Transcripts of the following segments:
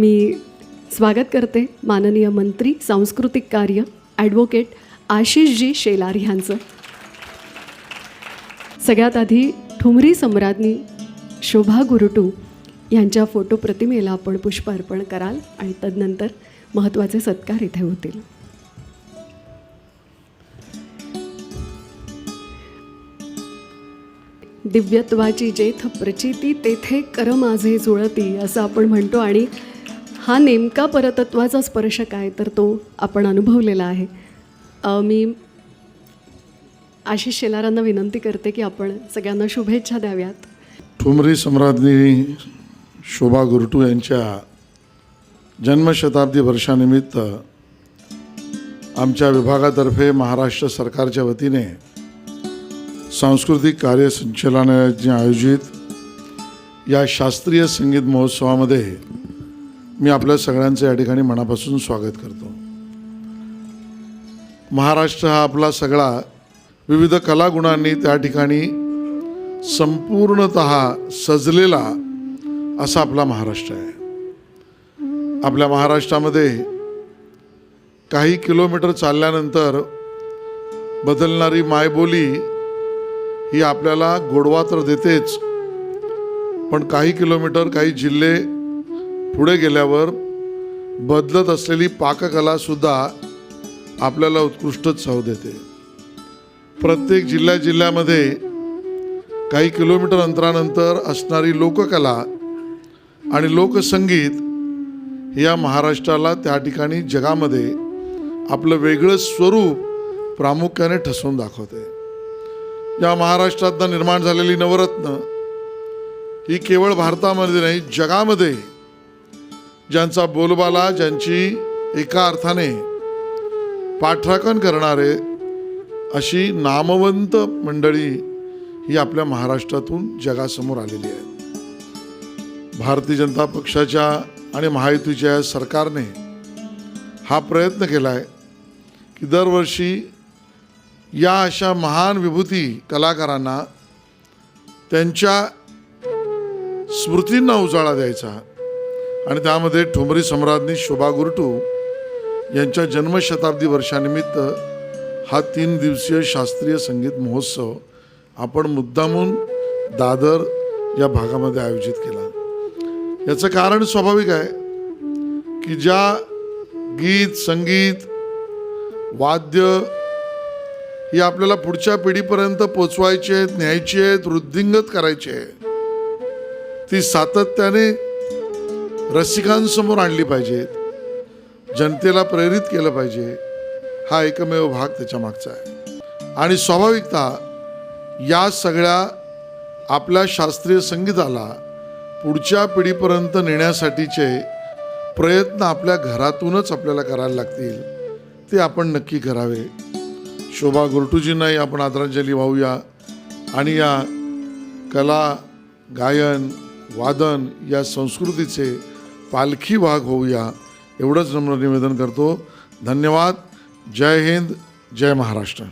मी स्वागत करते माननीय मंत्री सांस्कृतिक कार्य ॲडव्होकेट आशिषजी शेलार ह्यांचं. सगळ्यात आधी ठुमरी सम्राज्ञी शोभा गुरुटू यांच्या फोटो प्रतिमेला आपण पुष्प अर्पण कराल आणि तदनंतर महत्त्वाचे सत्कार इथे होतील. दिव्यत्वाची जेथ प्रचिती तेथे कर माझे जुळती असं आपण म्हणतो आणि हा नेमका परतत्वाचा स्पर्श काय तर तो आपण अनुभवलेला आहे. मी आशिष शेलारांना विनंती करते की आपण सगळ्यांना शुभेच्छा द्याव्यात. ठुमरी सम्राज्ञी शोभा गुरटू यांच्या जन्मशताब्दी वर्षानिमित्त आमच्या विभागातर्फे महाराष्ट्र सरकारच्या वतीने सांस्कृतिक कार्य संचालनालयाने आयोजित या शास्त्रीय संगीत महोत्सवामध्ये मी आपल्या सगळ्यांचं या ठिकाणी मनापासून स्वागत करतो. महाराष्ट्र हा आपला सगळा विविध कलागुणांनी त्या ठिकाणी संपूर्णत सजलेला असा आपला महाराष्ट्र आहे. आपल्या महाराष्ट्रामध्ये काही किलोमीटर चालल्यानंतर बदलणारी मायबोली ही आपल्याला गोडवा तर देतेच पण काही किलोमीटर काही जिल्हे पुढे गेल्यावर बदलत असलेली पाककलासुद्धा आपल्याला उत्कृष्ट चव देते. प्रत्येक जिल्ह्या जिल्ह्यामध्ये काही किलोमीटर अंतरानंतर असणारी लोककला आणि लोकसंगीत या महाराष्ट्राला त्या ठिकाणी जगामध्ये आपलं वेगळं स्वरूप प्रामुख्याने ठसवून दाखवते. या महाराष्ट्रातनं निर्माण झालेली नवरत्न ही केवळ भारतामध्ये नाही जगामध्ये ज्यांचा बोलबाला ज्यांची एका अर्थाने पाठराखण करणारे अशी नामवंत मंडळी ही आपल्या महाराष्ट्रातून जगासमोर आलेली आहे भारतीय जनता पक्षाच्या आणि महायुतीच्या सरकारने हा प्रयत्न केला आहे की दरवर्षी या अशा महान विभूती कलाकारांना त्यांच्या स्मृतींना उजाळा द्यायचा. आणि त्यामध्ये ठुमरी सम्राज्ञी शोभा गुरटू यांच्या जन्मशताब्दी वर्षानिमित्त हा तीन दिवसीय शास्त्रीय संगीत महोत्सव आपण मुद्दामून दादर या भागामध्ये आयोजित केला. याचं कारण स्वाभाविक आहे की ज्या गीत संगीत वाद्य ही आपल्याला पुढच्या पिढीपर्यंत पोचवायची आहेत न्यायची आहेत वृद्धिंगत करायची आहे ती सातत्याने रसिकांसमोर आणली पाहिजेत जनतेला प्रेरित केलं पाहिजे. हा एकमेव भाग त्याच्या मागचा आहे. आणि स्वाभाविकता या सगळ्या आपल्या शास्त्रीय संगीताला पुढच्या पिढीपर्यंत नेण्यासाठीचे प्रयत्न आपल्या घरातूनच आपल्याला करायला लागतील ते आपण नक्की करावे. शोभा गुरटूजींनाही आपण आदरांजली वाहूया. आणि या कला गायन वादन या संस्कृतीचे पालखी भाग होऊया. एवढंच नम्र निवेदन करतो. धन्यवाद. जय हिंद. जय महाराष्ट्र.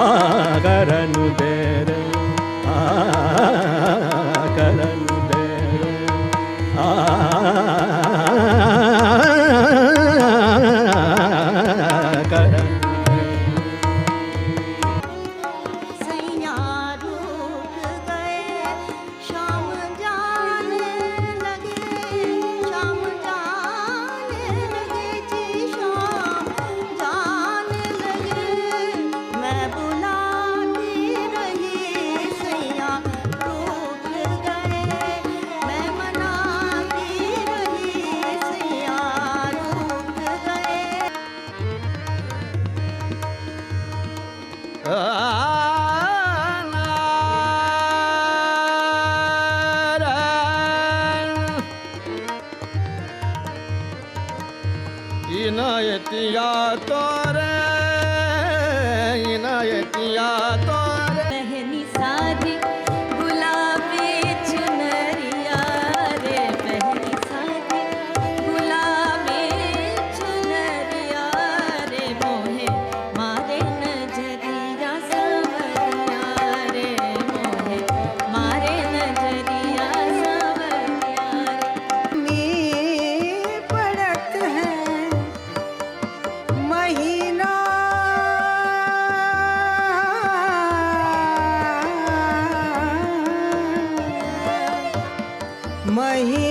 ஆகரனு பேர ஆ इनायतिया तोरे इनायतिया तो नहीं